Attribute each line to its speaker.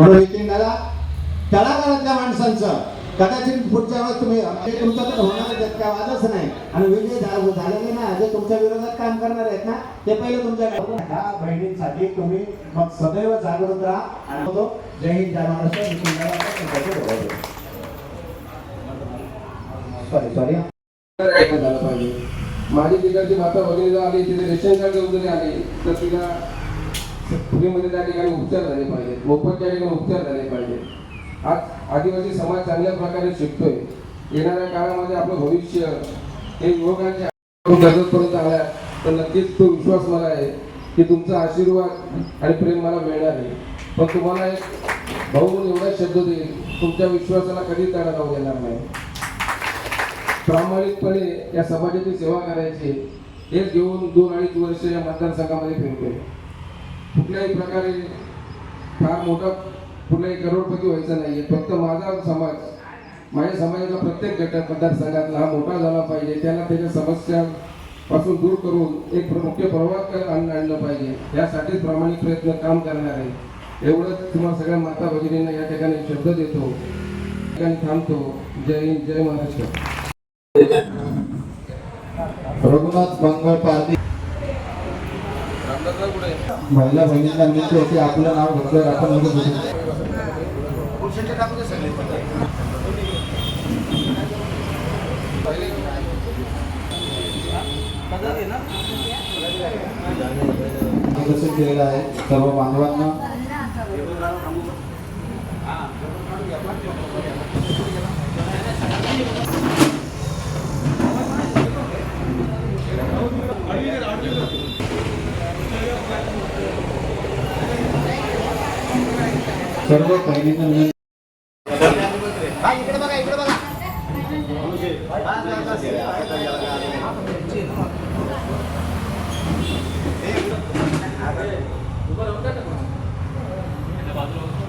Speaker 1: दादा तळागाळातल्या माणसांचं. कदाचित पुढच्या वेळेस तुम्ही हे तुमचं तर होणार आहे काय वादच नाही. आणि विजय झालेले ना जे तुमच्या विरोधात काम करणार आहेत ना ते पहिले तुमच्या ह्या बहिणींसाठी तुम्ही मग सदैव जागृत राहा आणि तो जय हिंद जय महाराष्ट्र सॉरी सॉरी
Speaker 2: पाहिजे. माझी तिकडची माता वगैरे आली तिथे रेशन कार्ड वगैरे आली तर तिला फ्रीमध्ये त्या ठिकाणी उपचार झाले पाहिजेत मोफत त्या ठिकाणी उपचार झाले पाहिजेत आज आदिवासी समाज चांगल्या प्रकारे शिकतोय. येणाऱ्या काळामध्ये आपलं भविष्य हे युवकांच्या परत आल्या तर नक्कीच तो विश्वास मला आहे की तुमचा आशीर्वाद आणि प्रेम मला मिळणार आहे. पण तुम्हाला एक भाऊ म्हणून एवढा शब्द देईल तुमच्या विश्वासाला कधी तडा जाऊ देणार नाही. प्रामाणिकपणे या समाजाची सेवा करायची हेच घेऊन दोन अडीच वर्ष या मतदारसंघामध्ये फिरतोय. कुठल्याही प्रकारे फार मोठा कुठलाही करोडपती व्हायचं नाहीये. फक्त माझा समाज माझ्या समाजाचा प्रत्येक घटक मतदारसंघातला हा मोठा झाला पाहिजे. त्याला त्याच्या समस्या पासून दूर करून एक मुख्य प्रवाह आणलं पाहिजे. यासाठीच प्रामाणिक प्रयत्न काम करणार आहे. एवढंच तुम्हाला सगळ्या माता भगिनींना या ठिकाणी शब्द देतो. ठिकाणी थांबतो. जय हिंद जय महाराष्ट्र.
Speaker 1: रघुनाथ मंगळ पार्टी महिला बहिणींना विनंती होती आपलं नाव घेतलं आपण लगेच बोलू. केलेलं आहे सर्व बांधवांना सर्व बहिणींना
Speaker 3: बाजूला